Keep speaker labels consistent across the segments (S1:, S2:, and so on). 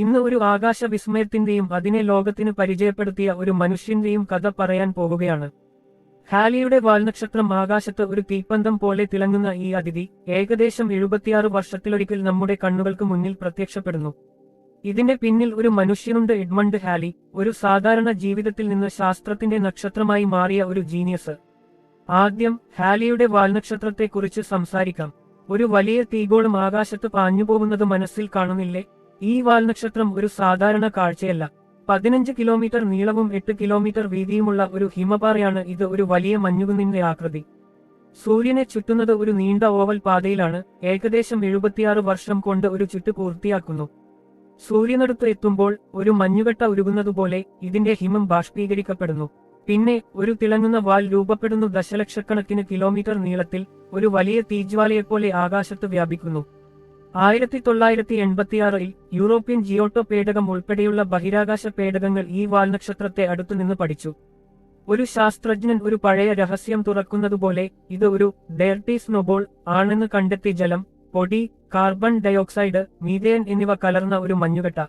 S1: ഇന്ന് ഒരു ആകാശ വിസ്മയത്തിന്റെയും അതിനെ ലോകത്തിന് പരിചയപ്പെടുത്തിയ ഒരു മനുഷ്യന്റെയും കഥ പറയാൻ പോകുകയാണ് ഹാലിയുടെ വാൽനക്ഷത്രം ആകാശത്ത് ഒരു തീപ്പന്തം പോലെ തിളങ്ങുന്ന ഈ അതിഥി ഏകദേശം എഴുപത്തിയാറ് വർഷത്തിലൊരിക്കൽ നമ്മുടെ കണ്ണുകൾക്ക് മുന്നിൽ പ്രത്യക്ഷപ്പെടുന്നു. ഇതിന്റെ പിന്നിൽ ഒരു മനുഷ്യനുണ്ട് എഡ്മണ്ട് ഹാലി ഒരു സാധാരണ ജീവിതത്തിൽ നിന്ന് ശാസ്ത്രത്തിന്റെ നക്ഷത്രമായി മാറിയ ഒരു ജീനിയസ്. ആദ്യം ഹാലിയുടെ വാൽനക്ഷത്രത്തെക്കുറിച്ച് സംസാരിക്കാം. ഒരു വലിയ തീഗോളം ആകാശത്ത് പാഞ്ഞുപോകുന്നത് മനസ്സിൽ കാണുന്നില്ലേ? ഈ വാൽനക്ഷത്രം ഒരു സാധാരണ കാഴ്ചയല്ല. പതിനഞ്ച് കിലോമീറ്റർ നീളവും എട്ട് കിലോമീറ്റർ വീതിയുമുള്ള ഒരു ഹിമപാറയാണ് ഇത് ഒരു വലിയ മഞ്ഞുകുന്നിന്റെ ആകൃതി. സൂര്യനെ ചുറ്റുന്നത് ഒരു നീണ്ട ഓവൽ പാതയിലാണ് ഏകദേശം എഴുപത്തിയാറ് വർഷം കൊണ്ട് ഒരു ചുറ്റ് പൂർത്തിയാക്കുന്നു. സൂര്യനടുത്ത് എത്തുമ്പോൾ ഒരു മഞ്ഞുകട്ട ഉരുകുന്നതുപോലെ ഇതിന്റെ ഹിമം ബാഷ്പീകരിക്കപ്പെടുന്നു. പിന്നെ ഒരു തിളങ്ങുന്ന വാൽ രൂപപ്പെടുന്നു ദശലക്ഷക്കണക്കിന് കിലോമീറ്റർ നീളത്തിൽ ഒരു വലിയ തീജ്വാലയെപ്പോലെ ആകാശത്ത് വ്യാപിക്കുന്നു. ആയിരത്തി തൊള്ളായിരത്തി എൺപത്തിയാറിൽ യൂറോപ്യൻ ജിയോട്ടോ പേടകം ഉൾപ്പെടെയുള്ള ബഹിരാകാശ പേടകങ്ങൾ ഈ വാൽനക്ഷത്രത്തെ അടുത്തുനിന്ന് പഠിച്ചു. ഒരു ശാസ്ത്രജ്ഞൻ ഒരു പഴയ രഹസ്യം തുറക്കുന്നതുപോലെ ഇത് ഒരു ഡയർട്ടി സ്നോബോൾ ആണെന്ന് കണ്ടെത്തി ജലം പൊടി കാർബൺ ഡയോക്സൈഡ് മീഥേൻ എന്നിവ കലർന്ന ഒരു മഞ്ഞുകെട്ട.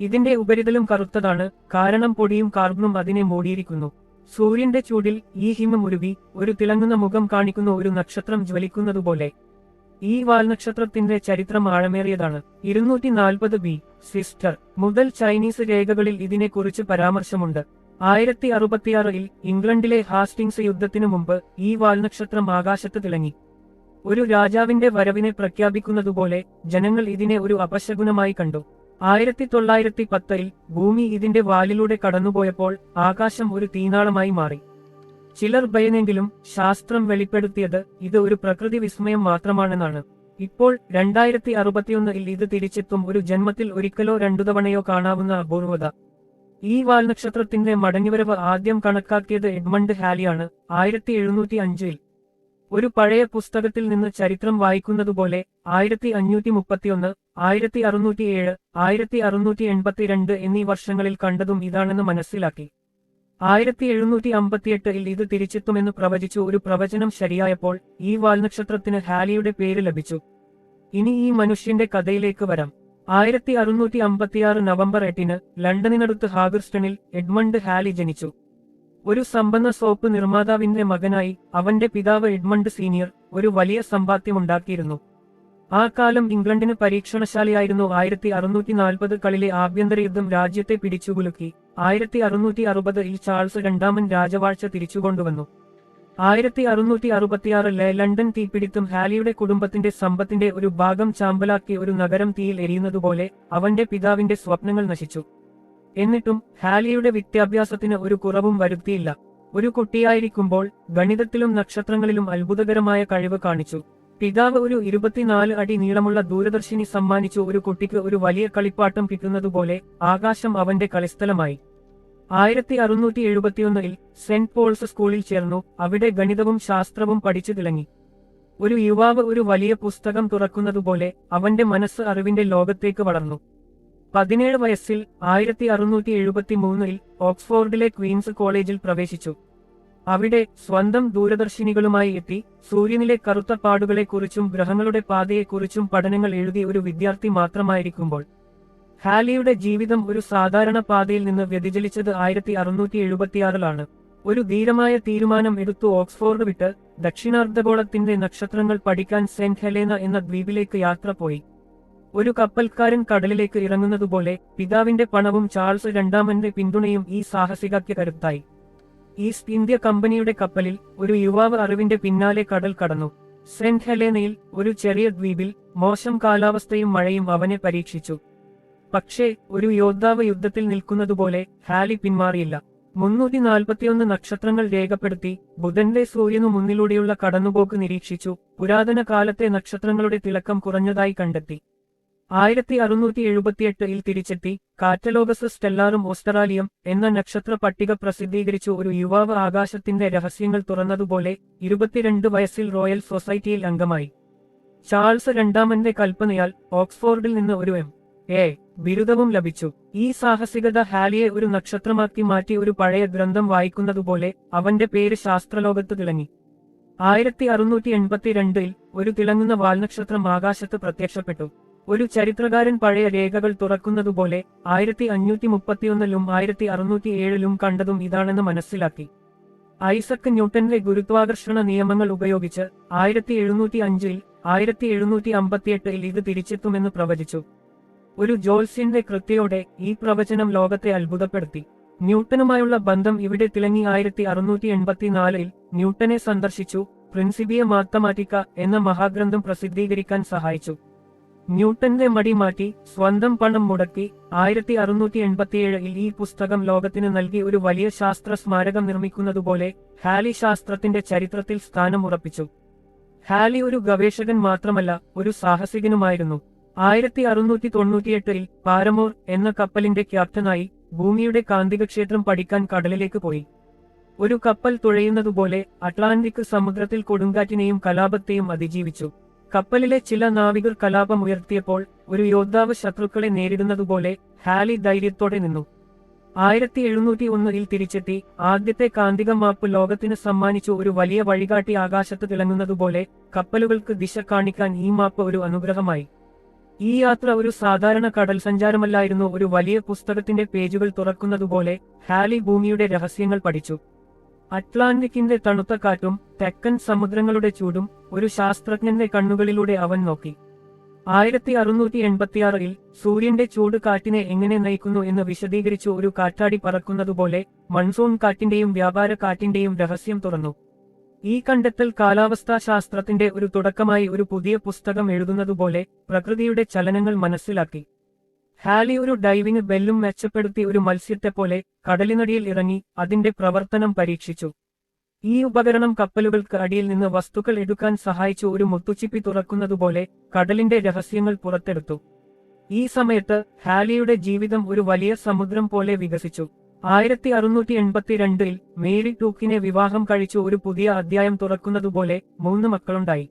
S1: ഇതിന്റെ ഉപരിതലം കറുത്തതാണ് കാരണം പൊടിയും കാർബണും അതിനെ മൂടിയിരിക്കുന്നു. സൂര്യന്റെ ചൂടിൽ ഈ ഹിമം ഉരുവി ഒരു തിളങ്ങുന്ന മുഖം കാണിക്കുന്ന ഒരു നക്ഷത്രം ജ്വലിക്കുന്നതുപോലെ. ഈ വാൽനക്ഷത്രത്തിന്റെ ചരിത്രം ആഴമേറിയതാണ്. ഇരുന്നൂറ്റി നാൽപ്പത് ബി. സിസ്റ്റർ. മുതൽ ചൈനീസ് രേഖകളിൽ ഇതിനെക്കുറിച്ച് പരാമർശമുണ്ട്. ആയിരത്തി അറുപത്തിയാറിൽ ഇംഗ്ലണ്ടിലെ ഹാസ്റ്റിങ്സ് യുദ്ധത്തിനു മുമ്പ് ഈ വാൽനക്ഷത്രം ആകാശത്ത് തിളങ്ങി. ഒരു രാജാവിന്റെ വരവിനെ പ്രഖ്യാപിക്കുന്നതുപോലെ ജനങ്ങൾ ഇതിനെ ഒരു അപശകുനമായി കണ്ടു. ആയിരത്തി തൊള്ളായിരത്തി പത്തിൽ ഭൂമി ഇതിന്റെ വാലിലൂടെ കടന്നുപോയപ്പോൾ ആകാശം ഒരു തീനാളമായി മാറി. ചിലർ ഭയനെങ്കിലും ശാസ്ത്രം വെളിപ്പെടുത്തിയത് ഇത് ഒരു പ്രകൃതി വിസ്മയം മാത്രമാണെന്നാണ്. ഇപ്പോൾ രണ്ടായിരത്തി അറുപത്തിയൊന്നിൽ ഇത് തിരിച്ചെത്തും ഒരു ജന്മത്തിൽ ഒരിക്കലോ രണ്ടു തവണയോ കാണാവുന്ന അപൂർവത. ഈ വാൽനക്ഷത്രത്തിന്റെ മടങ്ങിവരവ് ആദ്യം കണക്കാക്കിയത് എഡ്മണ്ട് ഹാലിയാണ് ആയിരത്തി എഴുന്നൂറ്റി അഞ്ചിൽ ഒരു പഴയ പുസ്തകത്തിൽ നിന്ന് ചരിത്രം വായിക്കുന്നതുപോലെ ആയിരത്തി അഞ്ഞൂറ്റി മുപ്പത്തിയൊന്ന് ആയിരത്തി അറുന്നൂറ്റി ഏഴ് ആയിരത്തി അറുന്നൂറ്റി എൺപത്തിരണ്ട് എന്നീ വർഷങ്ങളിൽ കണ്ടതും ഇതാണെന്ന് മനസ്സിലാക്കി. ആയിരത്തി എഴുന്നൂറ്റി അമ്പത്തിയെട്ടിൽ ഇത് തിരിച്ചെത്തുമെന്ന് പ്രവചിച്ചു ഒരു പ്രവചനം ശരിയായപ്പോൾ ഈ വാൽനക്ഷത്രത്തിന് ഹാലിയുടെ പേര് ലഭിച്ചു. ഇനി ഈ മനുഷ്യന്റെ കഥയിലേക്ക് വരാം. ആയിരത്തി അറുന്നൂറ്റി അമ്പത്തിയാറ് നവംബർ എട്ടിന് ലണ്ടനിനടുത്ത് ഹാഗർസ്റ്റണിൽ എഡ്മണ്ട് ഹാലി ജനിച്ചു. ഒരു സമ്പന്ന സോപ്പ് നിർമ്മാതാവിന്റെ മകനായി അവന്റെ പിതാവ് എഡ്മണ്ട് സീനിയർ ഒരു വലിയ സമ്പാദ്യം ഉണ്ടാക്കിയിരുന്നു. ആ കാലം ഇംഗ്ലണ്ടിന് പരീക്ഷണശാലയായിരുന്നു. ആയിരത്തി അറുന്നൂറ്റി നാൽപ്പത് കളിലെ ആഭ്യന്തര യുദ്ധം രാജ്യത്തെ പിടിച്ചുകുലുക്കി. ആയിരത്തി അറുന്നൂറ്റി അറുപതിൽ ചാൾസ് രണ്ടാമൻ രാജവാഴ്ച തിരിച്ചുകൊണ്ടുവന്നു. ആയിരത്തി അറുന്നൂറ്റി അറുപത്തിയാറിലെ ലണ്ടൻ തീപിടിത്തം ഹാലിയുടെ കുടുംബത്തിന്റെ സമ്പത്തിന്റെ ഒരു ഭാഗം ചാമ്പലാക്കി ഒരു നഗരം തീയിൽ എരിയുന്നതുപോലെ അവന്റെ പിതാവിന്റെ സ്വപ്നങ്ങൾ നശിച്ചു. എന്നിട്ടും ഹാലിയുടെ വിദ്യാഭ്യാസത്തിന് ഒരു കുറവും വരുത്തിയില്ല. ഒരു കുട്ടിയായിരിക്കുമ്പോൾ ഗണിതത്തിലും നക്ഷത്രങ്ങളിലും അത്ഭുതകരമായ കഴിവ് കാണിച്ചു. പിതാവ് ഒരു ഇരുപത്തിനാല് അടി നീളമുള്ള ദൂരദർശിനി സമ്മാനിച്ചു. ഒരു കുട്ടിക്ക് ഒരു വലിയ കളിപ്പാട്ടം കിട്ടുന്നതുപോലെ ആകാശം അവന്റെ കളിസ്ഥലമായി. ആയിരത്തി അറുന്നൂറ്റി എഴുപത്തിയൊന്നിൽ സെന്റ് പോൾസ് സ്കൂളിൽ ചേർന്നു. അവിടെ ഗണിതവും ശാസ്ത്രവും പഠിച്ചു തിളങ്ങി ഒരു യുവാവ് ഒരു വലിയ പുസ്തകം തുറക്കുന്നതുപോലെ അവന്റെ മനസ്സ് അറിവിന്റെ ലോകത്തേക്ക് വളർന്നു. പതിനേഴ് വയസ്സിൽ ആയിരത്തി അറുന്നൂറ്റി എഴുപത്തി മൂന്നിൽ ഓക്സ്ഫോർഡിലെ ക്വീൻസ് കോളേജിൽ പ്രവേശിച്ചു. അവിടെ സ്വന്തം ദൂരദർശിനികളുമായി എത്തി സൂര്യനിലെ കറുത്ത പാടുകളെക്കുറിച്ചും ഗ്രഹങ്ങളുടെ പാതയെക്കുറിച്ചും പഠനങ്ങൾ എഴുതിയ ഒരു വിദ്യാർത്ഥി മാത്രമായിരിക്കുമ്പോൾ ഹാലിയുടെ ജീവിതം ഒരു സാധാരണ പാതയിൽ നിന്ന് വ്യതിചലിച്ചത് ആയിരത്തി അറുന്നൂറ്റി എഴുപത്തിയാറിലാണ് ഒരു ധീരമായ തീരുമാനം എടുത്തു ഓക്സ്ഫോർഡ് വിട്ട് ദക്ഷിണാർദ്ധഗോളത്തിന്റെ നക്ഷത്രങ്ങൾ പഠിക്കാൻ സെന്റ് ഹെലേന എന്ന ദ്വീപിലേക്ക് യാത്ര പോയി. ഒരു കപ്പൽക്കാരൻ കടലിലേക്ക് ഇറങ്ങുന്നതുപോലെ പിതാവിന്റെ പണവും ചാൾസ് രണ്ടാമന്റെ പിന്തുണയും ഈ സാഹസികയ്ക്ക് കരുത്തായി. ഈസ്റ്റ് ഇന്ത്യ കമ്പനിയുടെ കപ്പലിൽ ഒരു യുവാവ് അറിവിന്റെ പിന്നാലെ കടൽ കടന്നു. സെന്റ് ഹെലേനയിൽ ഒരു ചെറിയ ദ്വീപിൽ മോശം കാലാവസ്ഥയും മഴയും അവനെ പരീക്ഷിച്ചു. പക്ഷേ ഒരു യോദ്ധാവ് യുദ്ധത്തിൽ നിൽക്കുന്നതുപോലെ ഹാലി പിന്മാറിയില്ല. മുന്നൂറ്റി നാൽപ്പത്തിയൊന്ന് നക്ഷത്രങ്ങൾ രേഖപ്പെടുത്തി ബുധന്റെ സൂര്യനു മുന്നിലൂടെയുള്ള കടന്നുപോക്ക് നിരീക്ഷിച്ചു പുരാതന കാലത്തെ നക്ഷത്രങ്ങളുടെ തിളക്കം കുറഞ്ഞതായി കണ്ടെത്തി. ആയിരത്തി അറുന്നൂറ്റി എഴുപത്തിയെട്ടിൽ തിരിച്ചെത്തി കാറ്റലോഗസ് സ്റ്റെല്ലാറും ഓസ്ട്രാലിയം എന്ന നക്ഷത്ര പട്ടിക പ്രസിദ്ധീകരിച്ചു ഒരു യുവാവ് ആകാശത്തിന്റെ രഹസ്യങ്ങൾ തുറന്നതുപോലെ ഇരുപത്തിരണ്ട് വയസ്സിൽ റോയൽ സൊസൈറ്റിയിൽ അംഗമായി. ചാൾസ് രണ്ടാമന്റെ കൽപ്പനയാൽ ഓക്സ്ഫോർഡിൽ നിന്ന് ഒരു എം. എ. ബിരുദവും ലഭിച്ചു. ഈ സാഹസികത ഹാലിയെ ഒരു നക്ഷത്രമാക്കി മാറ്റി ഒരു പഴയ ഗ്രന്ഥം വായിക്കുന്നതുപോലെ അവന്റെ പേര് ശാസ്ത്രലോകത്ത് തിളങ്ങി. ആയിരത്തി അറുന്നൂറ്റി എൺപത്തിരണ്ടിൽ ഒരു തിളങ്ങുന്ന വാൽനക്ഷത്രം ആകാശത്ത് പ്രത്യക്ഷപ്പെട്ടു. ഒരു ചരിത്രകാരൻ പഴയ രേഖകൾ തുറക്കുന്നതുപോലെ ആയിരത്തി അഞ്ഞൂറ്റി മുപ്പത്തിയൊന്നിലും ആയിരത്തി അറുന്നൂറ്റി ഏഴിലും കണ്ടതും ഇതാണെന്ന് മനസ്സിലാക്കി. ഐസക് ന്യൂട്ടന്റെ ഗുരുത്വാകർഷണ നിയമങ്ങൾ ഉപയോഗിച്ച് ആയിരത്തി എഴുന്നൂറ്റി അഞ്ചിൽ ആയിരത്തി എഴുന്നൂറ്റി അമ്പത്തിയെട്ടിൽ ഇത് തിരിച്ചെത്തുമെന്ന് പ്രവചിച്ചു. ഒരു ജോത്സ്യന്റെ കൃത്യയോടെ ഈ പ്രവചനം ലോകത്തെ അത്ഭുതപ്പെടുത്തി. ന്യൂട്ടനുമായുള്ള ബന്ധം ഇവിടെ തിളങ്ങി ആയിരത്തി അറുന്നൂറ്റി എൺപത്തിനാലിൽ ന്യൂട്ടനെ സന്ദർശിച്ചു പ്രിൻസിപ്പിയ മാത്തമാറ്റിക്ക എന്ന മഹാഗ്രന്ഥം പ്രസിദ്ധീകരിക്കാൻ സഹായിച്ചു. ന്യൂട്ടന്റെ മടി മാറ്റി സ്വന്തം പണം മുടക്കി ആയിരത്തി അറുന്നൂറ്റി എൺപത്തിയേഴിൽ ഈ പുസ്തകം ലോകത്തിന് നൽകി ഒരു വലിയ ശാസ്ത്ര സ്മാരകം നിർമ്മിക്കുന്നതുപോലെ ഹാലി ശാസ്ത്രത്തിന്റെ ചരിത്രത്തിൽ സ്ഥാനം ഉറപ്പിച്ചു ഹാലി ഒരു ഗവേഷകൻ മാത്രമല്ല ഒരു സാഹസികനുമായിരുന്നു. ആയിരത്തി അറുന്നൂറ്റി തൊണ്ണൂറ്റിയെട്ടിൽ പാരമോർ എന്ന കപ്പലിന്റെ ക്യാപ്റ്റനായി ഭൂമിയുടെ കാന്തികക്ഷേത്രം പഠിക്കാൻ കടലിലേക്ക് പോയി. ഒരു കപ്പൽ തുഴയുന്നതുപോലെ അറ്റ്ലാന്റിക് സമുദ്രത്തിൽ കൊടുങ്കാറ്റിനെയും കലാപത്തെയും അതിജീവിച്ചു. കപ്പലിലെ ചില നാവികർ കലാപം ഉയർത്തിയപ്പോൾ ഒരു യോദ്ധാവ് ശത്രുക്കളെ നേരിടുന്നതുപോലെ ഹാലി ധൈര്യത്തോടെ നിന്നു. ആയിരത്തി എഴുന്നൂറ്റി ഒന്നിൽ തിരിച്ചെത്തി ആദ്യത്തെ കാന്തിക മാപ്പ് ലോകത്തിന് സമ്മാനിച്ചു ഒരു വലിയ വഴികാട്ടി ആകാശത്ത് തിളങ്ങുന്നതുപോലെ കപ്പലുകൾക്ക് ദിശ കാണിക്കാൻ ഈ മാപ്പ് ഒരു അനുഗ്രഹമായി. ഈ യാത്ര ഒരു സാധാരണ കടൽ സഞ്ചാരമല്ലായിരുന്നു. ഒരു വലിയ പുസ്തകത്തിന്റെ പേജുകൾ തുറക്കുന്നതുപോലെ ഹാലി ഭൂമിയുടെ രഹസ്യങ്ങൾ പഠിച്ചു. അറ്റ്ലാന്റിക്കിന്റെ തണുത്ത കാറ്റും തെക്കൻ സമുദ്രങ്ങളുടെ ചൂടും ഒരു ശാസ്ത്രജ്ഞന്റെ കണ്ണുകളിലൂടെ അവൻ നോക്കി. ആയിരത്തി അറുന്നൂറ്റി എൺപത്തിയാറിൽ സൂര്യന്റെ ചൂട് കാറ്റിനെ എങ്ങനെ നയിക്കുന്നു എന്ന് വിശദീകരിച്ചു ഒരു കാറ്റാടി പറക്കുന്നതുപോലെ മൺസൂൺ കാറ്റിന്റെയും വ്യാപാര കാറ്റിന്റെയും രഹസ്യം തുറന്നു. ഈ കണ്ടെത്തൽ കാലാവസ്ഥാ ശാസ്ത്രത്തിന്റെ ഒരു തുടക്കമായി ഒരു പുതിയ പുസ്തകം എഴുതുന്നതുപോലെ പ്രകൃതിയുടെ ചലനങ്ങൾ മനസ്സിലാക്കി. ഹാലി ഒരു ഡൈവിംഗ് ബെല്ലും മെച്ചപ്പെടുത്തി ഒരു മത്സ്യത്തെപ്പോലെ കടലിനടിയിൽ ഇറങ്ങി അതിന്റെ പ്രവർത്തനം പരീക്ഷിച്ചു. ഈ ഉപകരണം കപ്പലുകൾക്ക് അടിയിൽ നിന്ന് വസ്തുക്കൾ എടുക്കാൻ സഹായിച്ചു. ഒരു മുത്തുച്ചിപ്പി തുറക്കുന്നതുപോലെ കടലിന്റെ രഹസ്യങ്ങൾ പുറത്തെടുത്തു. ഈ സമയത്ത് ഹാലിയുടെ ജീവിതം ഒരു വലിയ സമുദ്രം പോലെ വികസിച്ചു. ആയിരത്തി അറുന്നൂറ്റി എൺപത്തിരണ്ടിൽ മേരി ടൂക്കിനെ വിവാഹം കഴിച്ചു ഒരു പുതിയ അധ്യായം തുറക്കുന്നതുപോലെ മൂന്ന് മക്കളുണ്ടായി.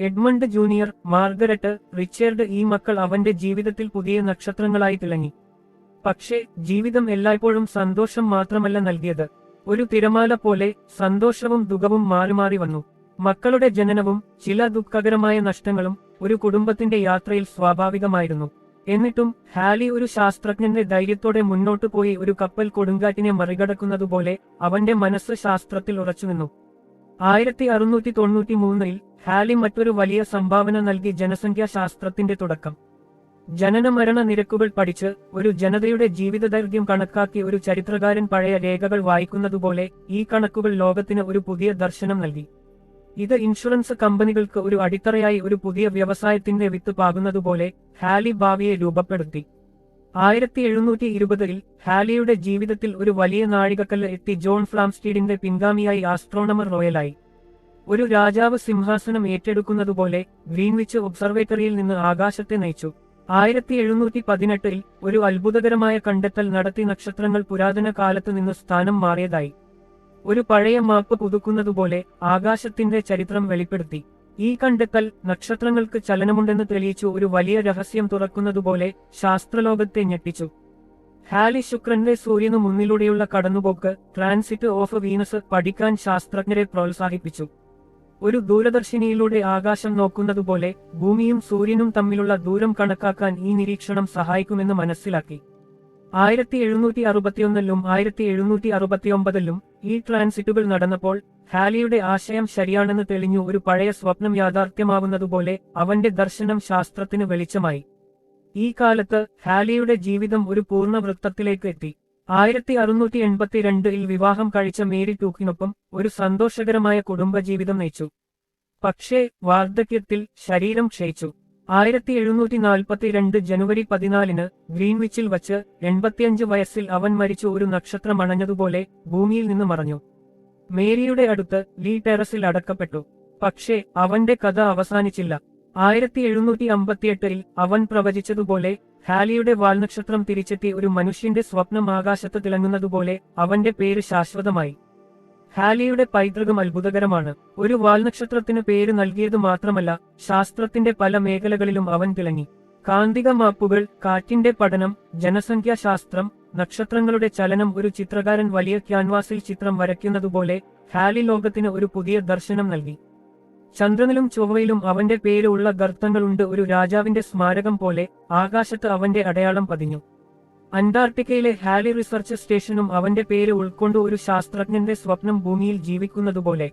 S1: എഡ്മണ്ട് ജൂനിയർ മാർഗരറ്റ് റിച്ചർഡ് ഈ മക്കൾ അവന്റെ ജീവിതത്തിൽ പുതിയ നക്ഷത്രങ്ങളായി തിളങ്ങി. പക്ഷേ ജീവിതം എല്ലായ്പ്പോഴും സന്തോഷം മാത്രമല്ല നൽകിയത്. ഒരു തിരമാല പോലെ സന്തോഷവും ദുഃഖവും മാറിമാറി മാറി വന്നു. മക്കളുടെ ജനനവും ചില ദുഃഖകരമായ നഷ്ടങ്ങളും ഒരു കുടുംബത്തിന്റെ യാത്രയിൽ സ്വാഭാവികമായിരുന്നു. എന്നിട്ടും ഹാലി ഒരു ശാസ്ത്രജ്ഞന്റെ ധൈര്യത്തോടെ മുന്നോട്ടു പോയി ഒരു കപ്പൽ കൊടുങ്കാറ്റിനെ മറികടക്കുന്നതുപോലെ അവന്റെ മനസ്സ് ശാസ്ത്രത്തിൽ ഉറച്ചുനിന്നു. ആയിരത്തി അറുന്നൂറ്റി തൊണ്ണൂറ്റി മൂന്നിൽ ഹാലി മറ്റൊരു വലിയ സംഭാവന നൽകി ജനസംഖ്യാ ശാസ്ത്രത്തിന്റെ തുടക്കം. ജനനമരണ നിരക്കുകൾ പഠിച്ച് ഒരു ജനതയുടെ ജീവിതദൈർഘ്യം കണക്കാക്കി ഒരു ചരിത്രകാരൻ പഴയ രേഖകൾ വായിക്കുന്നതുപോലെ ഈ കണക്കുകൾ ലോകത്തിന് ഒരു പുതിയ ദർശനം നൽകി. ഇത് ഇൻഷുറൻസ് കമ്പനികൾക്ക് ഒരു അടിത്തറയായി ഒരു പുതിയ വ്യവസായത്തിന്റെ വിത്ത് പാകുന്നതുപോലെ ഹാലി ഭാവിയെ രൂപപ്പെടുത്തി. ആയിരത്തി എഴുന്നൂറ്റി ഇരുപതിൽ ഹാലിയുടെ ജീവിതത്തിൽ ഒരു വലിയ നാഴികക്കല്ല് എത്തി ജോൺ ഫ്ലാംസ്റ്റീഡിന്റെ പിൻഗാമിയായി ആസ്ട്രോണമർ റോയലായി. ഒരു രാജാവ് സിംഹാസനം ഏറ്റെടുക്കുന്നതുപോലെ ഗ്രീൻവിച്ച് ഒബ്സർവേറ്ററിയിൽ നിന്ന് ആകാശത്തെ നയിച്ചു. ആയിരത്തി എഴുന്നൂറ്റി പതിനെട്ടിൽ ഒരു അത്ഭുതകരമായ കണ്ടെത്തൽ നടത്തി നക്ഷത്രങ്ങൾ പുരാതന കാലത്ത് നിന്ന് സ്ഥാനം മാറിയതായി. ഒരു പഴയ മാപ്പ് പുതുക്കുന്നതുപോലെ ആകാശത്തിന്റെ ചരിത്രം വെളിപ്പെടുത്തി. ഈ കണ്ടെത്തൽ നക്ഷത്രങ്ങൾക്ക് ചലനമുണ്ടെന്ന് തെളിയിച്ചു ഒരു വലിയ രഹസ്യം തുറക്കുന്നതുപോലെ ശാസ്ത്രലോകത്തെ ഞെട്ടിച്ചു. ഹാലി ശുക്രന്റെ സൂര്യനു മുന്നിലൂടെയുള്ള കടന്നുപോക്ക് ട്രാൻസിറ്റ് ഓഫ് വീനസ് പഠിക്കാൻ ശാസ്ത്രജ്ഞരെ പ്രോത്സാഹിപ്പിച്ചു. ഒരു ദൂരദർശിനിയിലൂടെ ആകാശം നോക്കുന്നതുപോലെ ഭൂമിയും സൂര്യനും തമ്മിലുള്ള ദൂരം കണക്കാക്കാൻ ഈ നിരീക്ഷണം സഹായിക്കുമെന്ന് മനസ്സിലാക്കി. ആയിരത്തി എഴുന്നൂറ്റി അറുപത്തിയൊന്നിലും ആയിരത്തി എഴുന്നൂറ്റി അറുപത്തിയൊമ്പതിലും ഈ ട്രാൻസിറ്റുകൾ നടന്നപ്പോൾ ഹാലിയുടെ ആശയം ശരിയാണെന്ന് തെളിഞ്ഞു ഒരു പഴയ സ്വപ്നം യാഥാർത്ഥ്യമാവുന്നതുപോലെ അവന്റെ ദർശനം ശാസ്ത്രത്തിന് വെളിച്ചമായി. ഈ കാലത്ത് ഹാലിയുടെ ജീവിതം ഒരു പൂർണ വൃത്തത്തിലേക്ക് എത്തി. ആയിരത്തി അറുന്നൂറ്റി എൺപത്തിരണ്ടിൽ വിവാഹം കഴിച്ച മേരി ടൂക്കിനൊപ്പം ഒരു സന്തോഷകരമായ കുടുംബജീവിതം നയിച്ചു. പക്ഷേ വാർദ്ധക്യത്തിൽ ശരീരം ക്ഷയിച്ചു. ആയിരത്തി എഴുന്നൂറ്റി നാൽപ്പത്തിരണ്ട് ജനുവരി പതിനാലിന് ഗ്രീൻവിച്ചിൽ വച്ച് എൺപത്തിയഞ്ച് വയസ്സിൽ അവൻ മരിച്ചു ഒരു നക്ഷത്രം അണഞ്ഞതുപോലെ ഭൂമിയിൽ നിന്ന് മറഞ്ഞു. മേരിയുടെ അടുത്ത് ലീ ടെറസിൽ അടക്കപ്പെട്ടു. പക്ഷേ അവന്റെ കഥ അവസാനിച്ചില്ല. ആയിരത്തി എഴുന്നൂറ്റി അമ്പത്തിയെട്ടിൽ അവൻ പ്രവചിച്ചതുപോലെ ഹാലിയുടെ വാൽനക്ഷത്രം തിരിച്ചെത്തി ഒരു മനുഷ്യന്റെ സ്വപ്നം ആകാശത്ത് തിളങ്ങുന്നതുപോലെ അവന്റെ പേര് ശാശ്വതമായി. ഹാലിയുടെ പൈതൃകം അത്ഭുതകരമാണ്. ഒരു വാൽനക്ഷത്രത്തിന് പേര് നൽകിയത് മാത്രമല്ല ശാസ്ത്രത്തിന്റെ പല മേഖലകളിലും അവൻ തിളങ്ങി. കാന്തിക മാപ്പുകൾ കാറ്റിന്റെ പഠനം ജനസംഖ്യാശാസ്ത്രം നക്ഷത്രങ്ങളുടെ ചലനം ഒരു ചിത്രകാരൻ വലിയ ക്യാൻവാസിൽ ചിത്രം വരയ്ക്കുന്നതുപോലെ ഹാലി ലോകത്തിന് ഒരു പുതിയ ദർശനം നൽകി. ചന്ദ്രനിലും ചൊവ്വയിലും അവന്റെ പേര് ഉള്ള ഗർത്തങ്ങളുണ്ട്. ഒരു രാജാവിന്റെ സ്മാരകം പോലെ ആകാശത്ത് അവന്റെ അടയാളം പതിഞ്ഞു. അന്റാർട്ടിക്കയിലെ ഹാലി റിസർച്ച് സ്റ്റേഷനും അവന്റെ പേര് ഉൾക്കൊണ്ട് ഒരു ശാസ്ത്രജ്ഞന്റെ സ്വപ്നം ഭൂമിയിൽ ജീവിക്കുന്നതുപോലെ.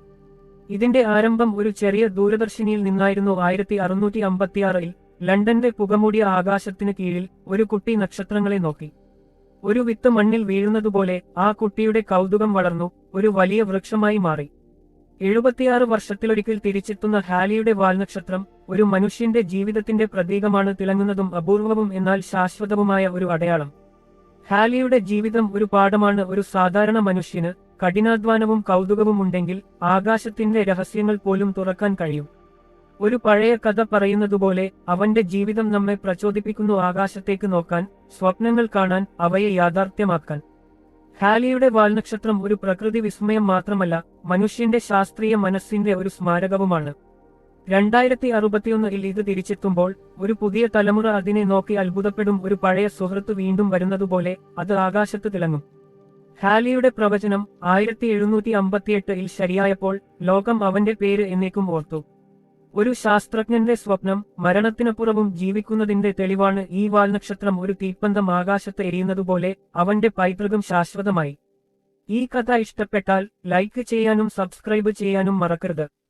S1: ഇതിന്റെ ആരംഭം ഒരു ചെറിയ ദൂരദർശിനിയിൽ നിന്നായിരുന്നു ആയിരത്തി അറുന്നൂറ്റി അമ്പത്തിയാറിൽ ലണ്ടന്റെ പുകമൂടിയ ആകാശത്തിന് കീഴിൽ ഒരു കുട്ടി നക്ഷത്രങ്ങളെ നോക്കി. ഒരു വിത്ത് മണ്ണിൽ വീഴുന്നതുപോലെ ആ കുട്ടിയുടെ കൗതുകം വളർന്നു ഒരു വലിയ വൃക്ഷമായി മാറി. എഴുപത്തിയാറ് വർഷത്തിലൊരിക്കൽ തിരിച്ചെത്തുന്ന ഹാലിയുടെ വാൽനക്ഷത്രം ഒരു മനുഷ്യന്റെ ജീവിതത്തിന്റെ പ്രതീകമാണ് തിളങ്ങുന്നതും അപൂർവവും എന്നാൽ ശാശ്വതവുമായ ഒരു അടയാളം. ഹാലിയുടെ ജീവിതം ഒരു പാഠമാണ്. ഒരു സാധാരണ മനുഷ്യന് കഠിനാധ്വാനവും കൗതുകവും ഉണ്ടെങ്കിൽ ആകാശത്തിന്റെ രഹസ്യങ്ങൾ പോലും തുറക്കാൻ കഴിയും. ഒരു പഴയ കഥ പറയുന്നതുപോലെ അവന്റെ ജീവിതം നമ്മെ പ്രചോദിപ്പിക്കുന്നു ആകാശത്തേക്ക് നോക്കാൻ സ്വപ്നങ്ങൾ കാണാൻ അവയെ യാഥാർത്ഥ്യമാക്കാൻ. ഹാലിയുടെ വാൽനക്ഷത്രം ഒരു പ്രകൃതി വിസ്മയം മാത്രമല്ല മനുഷ്യന്റെ ശാസ്ത്രീയ മനസ്സിന്റെ ഒരു സ്മാരകവുമാണ്. രണ്ടായിരത്തി അറുപത്തിയൊന്നിൽ ഇത് തിരിച്ചെത്തുമ്പോൾ ഒരു പുതിയ തലമുറ അതിനെ നോക്കി അത്ഭുതപ്പെടും ഒരു പഴയ സുഹൃത്ത് വീണ്ടും വരുന്നതുപോലെ അത് ആകാശത്ത് തിളങ്ങും. ഹാലിയുടെ പ്രവചനം ആയിരത്തി എഴുന്നൂറ്റി അമ്പത്തിയെട്ടിൽ ശരിയായപ്പോൾ ലോകം അവന്റെ പേര് എന്നേക്കും ഓർത്തു. ഒരു ശാസ്ത്രജ്ഞന്റെ സ്വപ്നം മരണത്തിനപ്പുറവും ജീവിക്കുന്നതിന്റെ തെളിവാണ് ഈ വാൽനക്ഷത്രം ഒരു തീപ്പന്തം ആകാശത്ത് എരിയുന്നതുപോലെ അവന്റെ പൈതൃകം ശാശ്വതമായി. ഈ കഥ ഇഷ്ടപ്പെട്ടാൽ ലൈക്ക് ചെയ്യാനും സബ്സ്ക്രൈബ് ചെയ്യാനും മറക്കരുത്.